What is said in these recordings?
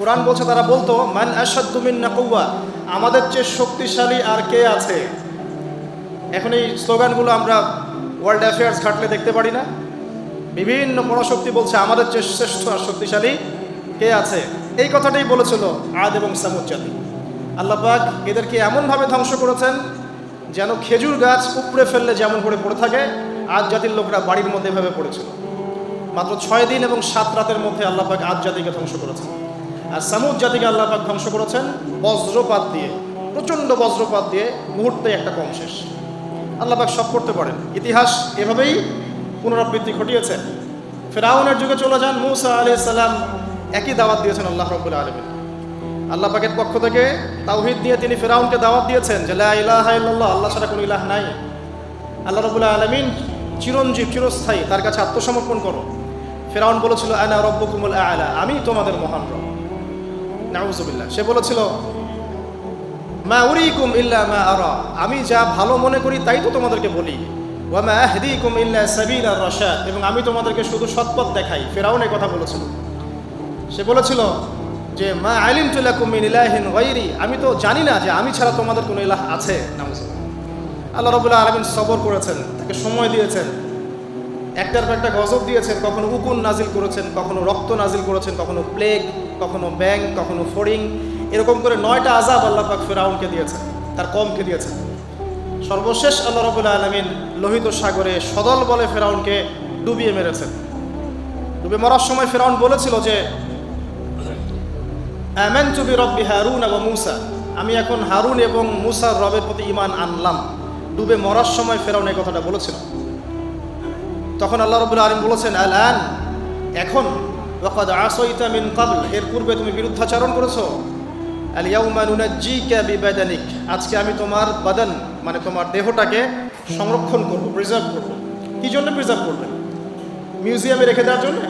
কোরআন বলছে, তারা বলতো, মান আসাদুমিন নাকুয়া আমাদের চেয়ে শক্তিশালী আর কে আছে? এখন এই স্লোগানগুলো আমরা ওয়ার্ল্ড অ্যাফেয়ার্স ঘাটলে দেখতে পারি না। বিভিন্ন পরাশক্তি বলছে, আমাদের চেয়ে শ্রেষ্ঠ আর শক্তিশালী কে আছে? এই কথাটাই বলেছিল আদ এবং সামুদ জাতি। আল্লাপাক এদেরকে এমনভাবে ধ্বংস করেছেন যেন খেজুর গাছ উপড়ে ফেললে যেমন করে পড়ে থাকে আজ জাতির লোকরা বাড়ির মধ্যে এভাবে পড়েছিল। মাত্র ছয় দিন এবং সাত রাতের মধ্যে আল্লাহ পাক আজ জাতিকে ধ্বংস করেছেন। আর সামুদ জাতিকে আল্লাহ পাক ধ্বংস করেছেন বজ্রপাত দিয়ে, প্রচণ্ড বজ্রপাত দিয়ে মুহূর্তে একটা কম শেষ আল্লাহ পাক সব করতে পারেন। ইতিহাস এভাবেই পুনরাবৃত্তি ঘটিয়েছে। ফেরাউনের যুগে চলে যান মুসা আলি সাল্লাম একই দাওয়াত দিয়েছেন আল্লাহ রব্বুল আলমিন। আল্লাহ পাকের পক্ষ থেকে তাওহিদ দিয়ে তিনি ফেরাউনকে দাওয়াত দিয়েছেন যে, লা ইলাহা ইল্লাল্লাহ, আল্লাহ ছাড়া কোনো ইলাহ নাই। আল্লাহ রবুল্লাহ আলমিন চিরঞ্জীব, চিরস্থায়ী, তার কাছে আত্মসমর্পণ করো। ফেরাউন বলেছিল, আনা রব্বকুমুল আলা, আমি তোমাদের মহান রব। নাউজুবিল্লাহ। সে বলেছিল, মা উরিকুম ইল্লা মা আরা। আমি যা ভালো মনে করি তাই তো তোমাদেরকে বলি। ওয়া মা আহদিকুম ইল্লা সাবিল আর রাশাদ। এবং আমি তোমাদেরকে শুধু সৎপথ দেখাই। ফেরাউন এই কথা বলেছিল। সে বলেছিল যে, মা আলিম তুলাকুম মিন ইলাহিন গায়রি। আমি তো জানি না যে আমি ছাড়া তোমাদের কোনো ইলাহ আছে। নাউজুবিল্লাহ। আল্লাহ রবুল্লাহ আলমিন সবর করেছেন, তাকে সময় দিয়েছেন। একটার পর একটা গজব দিয়েছেন, কখনো উকুন নাজিল করেছেন, কখনো রক্ত নাজিল করেছেন, কখনো প্লেগ, কখনো ব্যাং, কখনো ফড়িং, এরকম করে নয়টা আজাব আল্লাহ পাক ফেরাউনকে দিয়েছেন, তার কমকে দিয়েছেন। সর্বশেষ আল্লাহ রবুল্লাহ আলমিন লোহিত সাগরে সদল বলে ফেরাউনকে ডুবিয়ে মেরেছেন। ডুবে মরার সময় ফেরাউন বলেছিল যে আমেন চুবি রব্বি হারুন এবং মুসা। আমি এখন হারুন এবং মুসার রবের প্রতি ইমান আনলাম। ডুবে মরার সময় ফেরাউন এই কথাটা বলেছিল। তখন আল্লাহ রবুল আলম বলেছেন আল আন এখন ওয়াকাদ আসইতা মিন কাবল এর পূর্বে তুমি বিরুদ্ধাচরণ করেছ। আল ইয়াউমা নুনাজ্জিকা বিবাদানিক, আজকে আমি তোমার বাদান মানে তোমার দেহটাকে সংরক্ষণ করব প্রিজার্ভ করব। কি জন্য প্রিজার্ভ করবে? মিউজিয়ামে রেখে দেওয়ার জন্য?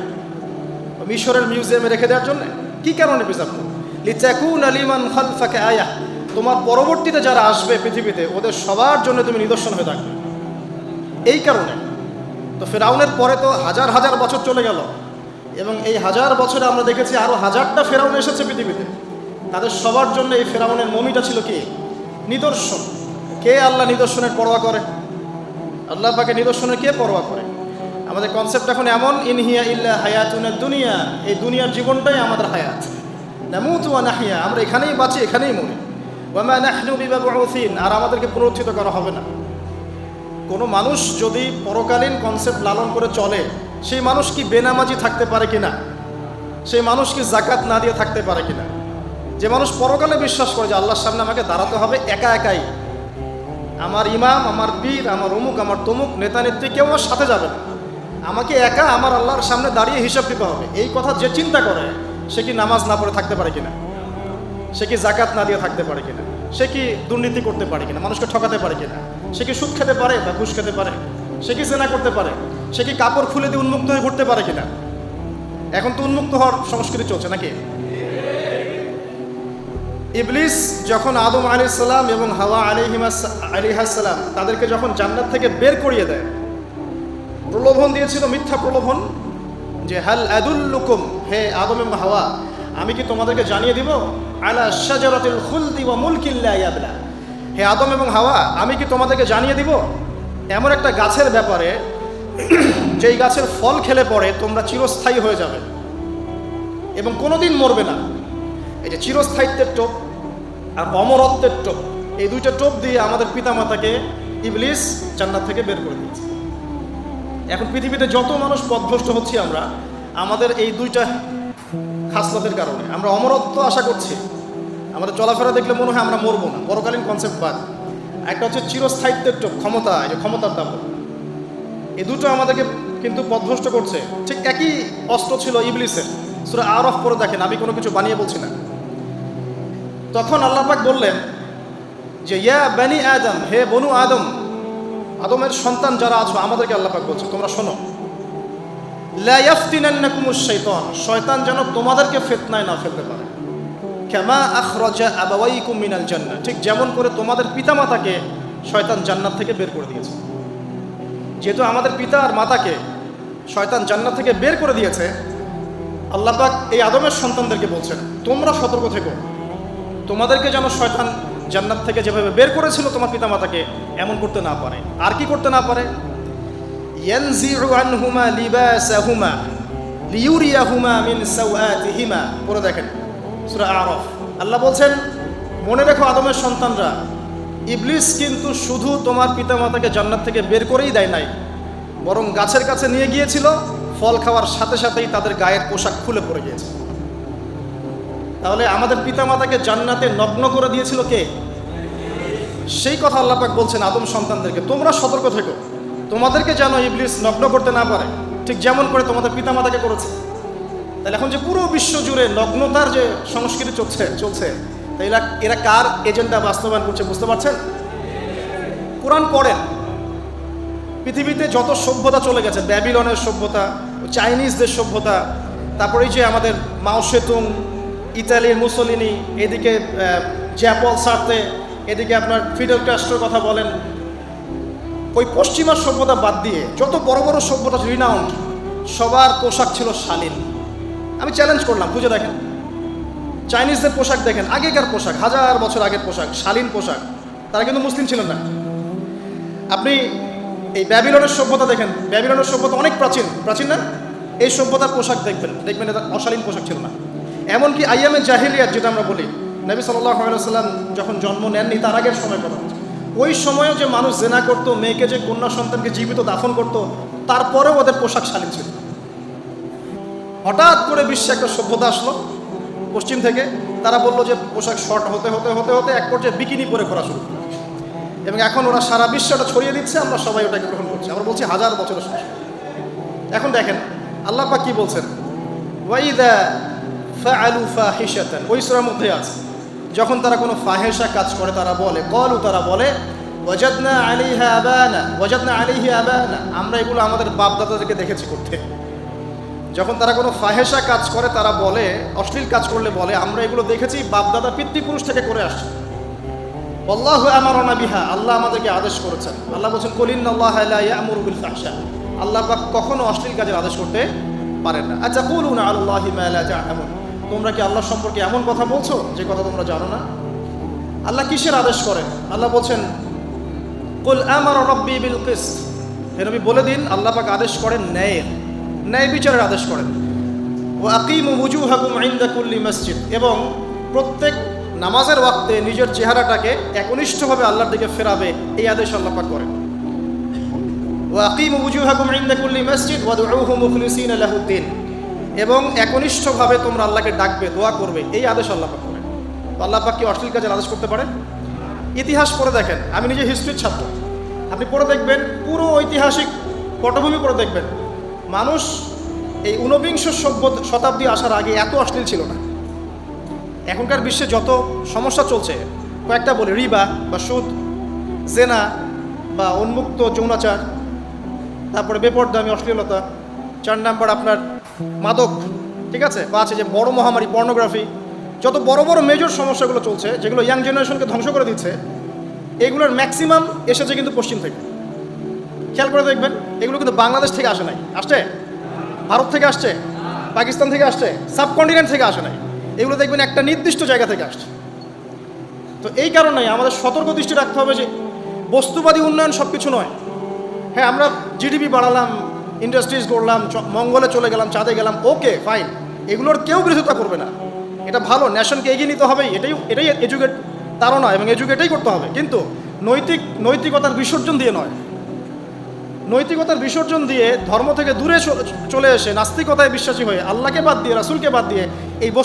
মিশরের মিউজিয়ামে রেখে দেওয়ার জন্য? কি কারণে প্রিজার্ভ করবে? লিচাকুন আলিমান খালফাকে আয়া, তোমার পরবর্তীতে যারা আসবে পৃথিবীতে, ওদের সবার জন্য তুমি নিদর্শন হয়ে থাকবে। এই কারণে তো ফেরাউনের পরে তো হাজার হাজার বছর চলে গেল। এবং এই হাজার বছরে আমরা দেখেছি আরও হাজারটা ফেরাউন এসেছে পৃথিবীতে। তাদের সবার জন্য এই ফেরাউনের মমিটা ছিল কি? নিদর্শন। কে আল্লাহ নিদর্শনের পরোয়া করে? আল্লাহ পাকে নিদর্শনের কে পরোয়া করে? আমাদের কনসেপ্ট এখন এমন ইনহিয়া ইল্লা হায়াতুনের দুনিয়া এই দুনিয়ার জীবনটাই আমাদের হায়াত। নামুতু নাহিয়া, আমরা এখানেই বাঁচি, এখানেই মরি। আর আমাদেরকে পুনরুত্থিত করা হবে না। কোনো মানুষ যদি পরকালীন কনসেপ্ট লালন করে চলে, সেই মানুষ কি বেনামাজি থাকতে পারে কিনা? সেই মানুষ কি জাকাত না দিয়ে থাকতে পারে কিনা? যে মানুষ পরকালে বিশ্বাস করে যে আল্লাহর সামনে আমাকে দাঁড়াতে হবে একা একাই। আমার ইমাম, আমার পীর, আমার অমুক, আমার তমুক, নেতা, নেত্রী কেউ আমার সাথে যাবে না। আমাকে একা আমার আল্লাহর সামনে দাঁড়িয়ে হিসাব দিতে হবে। এই কথা যে চিন্তা করে, সে কি নামাজ না পড়ে থাকতে পারে কিনা? সে কি জাকাত না দিয়ে থাকতে পারে কিনা? সে কি দুর্নীতি করতে পারে কিনা? মানুষকে ঠকাতে পারে কিনা? সে কি সুদ খেতে পারে বা ঘুষ খেতে পারে? সে কি জেনা করতে পারে? সে কি কাপড় খুলে দিয়ে উন্মুক্ত হয়ে ঘুরতে পারে কিনা? এখন তো উন্মুক্ত হওয়ার সংস্কৃতি চলছে নাকি? ইবলিস যখন আদম আলি সাল্লাম এবং হাওয়া আলিহিমাস আলিহাসাল্লাম তাদেরকে যখন জান্নাত থেকে বের করিয়ে দেয়, প্রলোভন দিয়েছিল মিথ্যা প্রলোভন যে, হাল আদুল্লুকুম? হে আদম এবং হাওয়া আমি কি তোমাদেরকে জানিয়ে দিব? আলা শাজারাতিল খুলদি ওয়া মুলকিল্লা ইয়াবলা। হে আদম এবং হাওয়া, আমি কি তোমাদেরকে জানিয়ে দিব? এমন একটা গাছের ব্যাপারে যেই গাছের ফল খেলে পরে তোমরা চিরস্থায়ী হয়ে যাবে এবং কোনোদিন মরবে না। এই যে চিরস্থায়িত্বের টোপ আর অমরত্বের টোপ, এই দুইটা টোপ দিয়ে আমাদের পিতামাতাকে ইবলিস জান্নাত থেকে বের করে দিয়েছে। এখন পৃথিবীতে যত মানুষ পথভ্রষ্ট হচ্ছি আমরা, আমাদের এই দুইটা খাসলতের কারণে। আমরা অমরত্ব আশা করছি। আমাদের চলাফেরা দেখলে মনে হয় আমরা মরবো না। পরকালীন কনসেপ্ট বাদ। একটা হচ্ছে চিরস্থায়িত্বের ক্ষমতা, এই ক্ষমতার দাম এই দুটো আমাদেরকে কিন্তু পথভ্রষ্ট করছে। ঠিক একই অস্ত্র ছিল ইবলিসের। সুরা আর অফ করে দেখেন, আমি কোনো কিছু বানিয়ে বলছি না। তখন আল্লাহ পাক বললেন যে, ইয়া বানি আদম, হে বনু আদম, আদমের সন্তান যারা আছো, আমাদেরকে আল্লাহ পাক বলছে, তোমরা শোনো। শাইতান, শয়তান যেন তোমাদেরকে ফিতনায় না ফেলতে পারে। কামা আখরাজা আবাওয়াইকুম মিনাল জান্নাহ, ঠিক যেমন করে তোমাদের পিতামাতাকে শয়তান জান্নাত থেকে বের করে দিয়েছে। যেহেতু আমাদের পিতা আর মাতাকে শয়তান জান্নাত থেকে বের করে দিয়েছে আল্লাপাক এই আদমের সন্তানদেরকে বলছেন, তোমরা সতর্ক থেকো। তোমাদেরকে যেন শয়তান জান্নাত থেকে যেভাবে বের করেছিল তোমার পিতামাতাকে, এমন করতে না পারে। আর কি করতে না পারে? ইয়ানজিউ আনহুমা লিবাসাহুমা লিউরিয়াহুমা মিন সাওআতিহিমা পড়ে দেখেন, সূরা আরফ। আল্লাহ বলছেন, মনে রেখো আদমের সন্তানরা, ইবলিস কিন্তু শুধু তোমার পিতামাতাকে জান্নাত থেকে বের করেই দেয় নাই, বরং গাছের কাছে নিয়ে গিয়েছিল, ফল খাওয়ার সাথে সাথেই তাদের গায়ের পোশাক খুলে পড়ে গিয়েছে। তাহলে আমাদের পিতামাতাকে জান্নাতে নগ্ন করে দিয়েছিল কে? সেই কথা আল্লাপাক বলছেন আদম সন্তানদেরকে, তোমরা সতর্ক থেকো। তোমাদেরকে যেন ইবলিস নগ্ন করতে না পারে, ঠিক যেমন করে তোমাদের পিতামাতাকে করেছে। তাহলে এখন যে পুরো বিশ্ব জুড়ে নগ্নতার যে সংস্কৃতি চলছে চলছে তাই এরা এরা কার এজেন্ডা বাস্তবায়ন করছে বুঝতে পারছেন? কোরআন পড়েন পৃথিবীতে যত সভ্যতা চলে গেছে, ব্যাবিলনের সভ্যতা, চাইনিজদের সভ্যতা, তারপরে যে আমাদের মাও সেতুং, ইতালির মুসলিনি, এদিকে জ্যাপল সার্তে, এদিকে আপনার ফিডেল ক্যাস্ট্রোর কথা বলেন ওই পশ্চিমা সভ্যতা বাদ দিয়ে যত বড় বড় সভ্যতা রিনাউন্ড, সবার পোশাক ছিল শালীন। আমি চ্যালেঞ্জ করলাম বুঝে দেখেন। চাইনিজদের পোশাক দেখেন, আগেকার পোশাক, হাজার বছর আগের পোশাক, শালীন পোশাক। তারা কিন্তু মুসলিম ছিলেন না। আপনি এই ব্যাবিলনের সভ্যতা দেখেন, ব্যাবিলনের সভ্যতা অনেক প্রাচীন। প্রাচীন না? এই সভ্যতার পোশাক দেখবেন দেখবেন এটা অশালীন পোশাক ছিল না। এমনকি আইয়ামে জাহিলিয়াত, যেটা আমরা বলি, নবী সাল্লাহ সাল্লাম যখন জন্ম নেননি, তার আগের সময় কথা। ওই সময়ও যে মানুষ জেনা করতো, মেয়েকে যে কন্যা সন্তানকে জীবিত দাফন করতো, তারপরেও ওদের পোশাক শালীন ছিল। হঠাৎ করে বিশ্বে একটা সভ্যতা আসলো পশ্চিম থেকে। তারা বলল যে, পোশাক শর্ট হতে হতে হতে হতে এক পর্যায়ে বিকিনি পরে করা শুরু। এবং এখন ওরা সারা বিশ্বে ওটা ছড়িয়ে দিচ্ছে, আমরা সবাই ওটাকে গ্রহণ করছি। আমরা বলছি হাজার বছরের সংস্কৃতি এখন দেখেন, আল্লাহ কি বলছেন? ওয়াইদা ফাআলু ফাহিশাতান, ওই সূরার মধ্যে আছে। যখন তারা কোনো ফাহেসা কাজ করে, তারা বলে, কলু, তারা বলে, ওয়াজাদনা আলাইহা আবানা, ওয়াজাদনা আলাইহি আবানা। আমরা এগুলো আমাদের বাপদাদাদেরকে দেখেছি করতে। যখন তারা কোনো ফাহেসা কাজ করে, তারা বলে, অশ্লীল কাজ করলে বলে, আমরা এগুলো দেখেছি, বাপদাদা পিতৃপুরুষ থেকে করে আসছে। আল্লাহ আমার বিহা, আল্লাহ আমাদেরকে আদেশ করেছেন। আল্লাহ বলছেন কলিন আল্লাহ আমর ফাহশা। আল্লাহ কখনো অশ্লীল কাজের আদেশ করতে পারেন না। আচ্ছা বলুন আল্লাহি এমন তোমরা কি আল্লাহ সম্পর্কে এমন কথা বলছো যে কথা তোমরা জানো না? আল্লাহ কিসের আদেশ করেন? আল্লাহ বলছেন, কুল আমার রব্বি বিল কিস্ত। নবী, বলে দিন, আল্লাহ পাক আদেশ করেন ন্যায়ের ন্যায় বিচারের আদেশ করেন। ও আকিম উজু হাকুম কুল্লি মসজিদ। এবং প্রত্যেক নামাজের ওয়াক্তে নিজের চেহারাটাকে একনিষ্ঠভাবে আল্লাহর দিকে ফেরাবে, এই আদেশ আল্লাহ পাক করেন। ও আকিম উজু হাকুম কুল্লি মসজিদ ওয়াদুহু মুখলিসিন লাহুদ্দিন এবং একনিষ্ঠভাবে তোমরা আল্লাহকে ডাকবে, দোয়া করবে, এই আদেশ আল্লাহ পাক করেন। আল্লাহ পাক কি অশ্লীল কাজের আদেশ করতে পারে ইতিহাস পড়ে দেখেন, আমি নিজে হিস্ট্রির ছাত্র। আপনি পড়ে দেখবেন, পুরো ঐতিহাসিক পটভূমি পড়ে দেখবেন। মানুষ এই ঊনবিংশ সভ্য শতাব্দী আসার আগে এত অশ্লীল ছিল না। এখনকার বিশ্বে যত সমস্যা চলছে, কয়েকটা বলি, রিবা বা সুদ, জেনা বা উন্মুক্ত যৌনাচার, তারপরে বেপরদামি অশ্লীলতা, চার নাম্বার আপনার মাদক, ঠিক আছে? বা আছে যে বড় মহামারী পর্নোগ্রাফি যত বড় বড় মেজর সমস্যাগুলো চলছে, যেগুলো ইয়াং জেনারেশনকে ধ্বংস করে দিচ্ছে, এগুলোর ম্যাক্সিমাম এসেছে কিন্তু পশ্চিম থেকে। খেয়াল করে দেখবেন, এগুলো কিন্তু বাংলাদেশ থেকে আসে নাই। আসছে? ভারত থেকে আসছে? পাকিস্তান থেকে আসছে? সাবকন্টিনেন্ট থেকে আসে নাই। এগুলো দেখবেন একটা নির্দিষ্ট জায়গা থেকে আসছে। তো এই কারণে আমাদের সতর্ক দৃষ্টি রাখতে হবে যে বস্তুবাদী উন্নয়ন সব কিছু নয়। হ্যাঁ আমরা জিডিপি বাড়ালাম ইন্ডাস্ট্রিজ করলাম মঙ্গলে চলে গেলাম, চাঁদে গেলাম ওকে ফাইন এগুলোর কেউ বিরোধিতা করবে না। এটা ভালো ন্যাশনকে এগিয়ে নিতে হবে এটাই এটাই এডুকেট নয়, এবং এডুকেটেই করতে হবে। কিন্তু নৈতিক, নৈতিকতার বিসর্জন দিয়ে নয়। নৈতিকতার বিসর্জন দিয়ে ধর্ম থেকে দূরে চলে এসে নাস্তিকতায় বিশ্বাসী হয়ে আল্লাহকে বাদ দিয়ে, রাসুলকে বাদ দিয়ে এই বস্তু